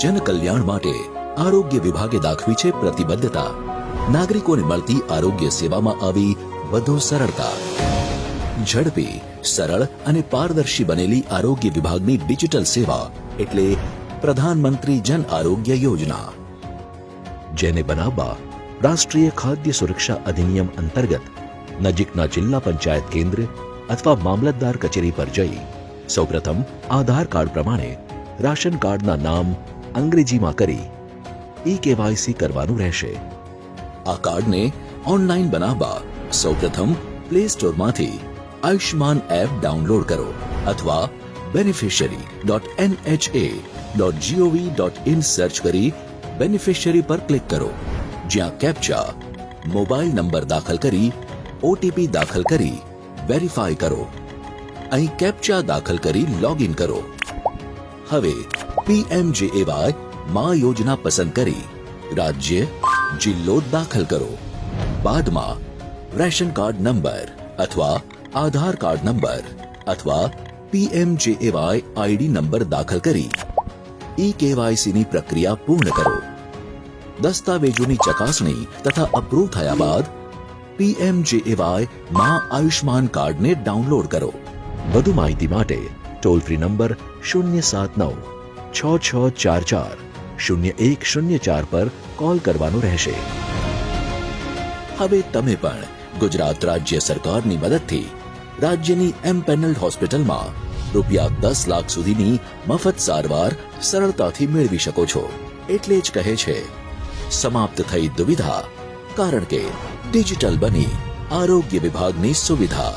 જનકલ્યાણ માટે આરોગ્ય વિભાગે દાખવી છે પ્રતિબદ્ધતા. નાગરિકોને મળતી આરોગ્ય સેવામાં આવી વધુ સરળતા. ઝડપી, સરળ અને પારદર્શી બનેલી આરોગ્ય વિભાગની ડિજિટલ સેવા એટલે પ્રધાનમંત્રી જન આરોગ્ય યોજના. જેને બનાવવા રાષ્ટ્રીય ખાદ્ય સુરક્ષા અધિનિયમ અંતર્ગત નજીકના જિલ્લા પંચાયત કેન્દ્ર અથવા મામલતદાર કચેરી પર જઈ સૌપ્રથમ આધાર કાર્ડ પ્રમાણે રાશન કાર્ડના નામ અંગ્રેજીમાં કરી ઈ કેવાયસી કરવાનું રહેશે. આ કાર્ડને ઓનલાઈન બનાવવા સૌપ્રથમ પ્લે સ્ટોરમાંથી આયુષ્માન એપ ડાઉનલોડ કરો અથવા beneficiary dot NHA dot GOV dot in search કરી બેનિફિશિયરી પર ક્લિક કરો. જ્યાં કેપ્ચા મોબાઈલ નંબર દાખલ કરી ઓટીપી દાખલ કરી વેરીફાઈ કરો. અહીં કેપ્ચા દાખલ કરી લોગિન કરો. હવે પીએમજેએવાયમાં યોજના પસંદ કરી રાજ્ય, જિલ્લો દાખલ કરો. બાદમાં રેશન કાર્ડ નંબર અથવા આધાર કાર્ડ નંબર અથવા પીએમજેએવાય આઈડી નંબર દાખલ કરી ઈ કેવાયસીની પ્રક્રિયા પૂર્ણ કરો. દસ્તાવેજોની ચકાસણી તથા અપ્રૂવ થયા બાદ પીએમજેએવાયમાં આયુષ્માન કાર્ડને ડાઉનલોડ કરો. વધુ માહિતી માટે ટોલ ફ્રી નંબર શૂન્ય સાત નવ છ છ ચાર ચાર શૂન્ય એક શૂન્ય ચાર પર કોલ કરવાનો રહેશે હવે તમે પણ ગુજરાત રાજ્ય સરકારની મદદથી રાજ્યની એમપેનલ્ડ હોસ્પિટલમાં રૂપિયા દસ લાખ સુધીની મફત સારવાર સરળતાથી મેળવી શકો છો એટલે જ કહે છે સમાપ્ત થઈ દુવિધા કારણ કે ડિજિટલ બની આરોગ્ય વિભાગની સુવિધા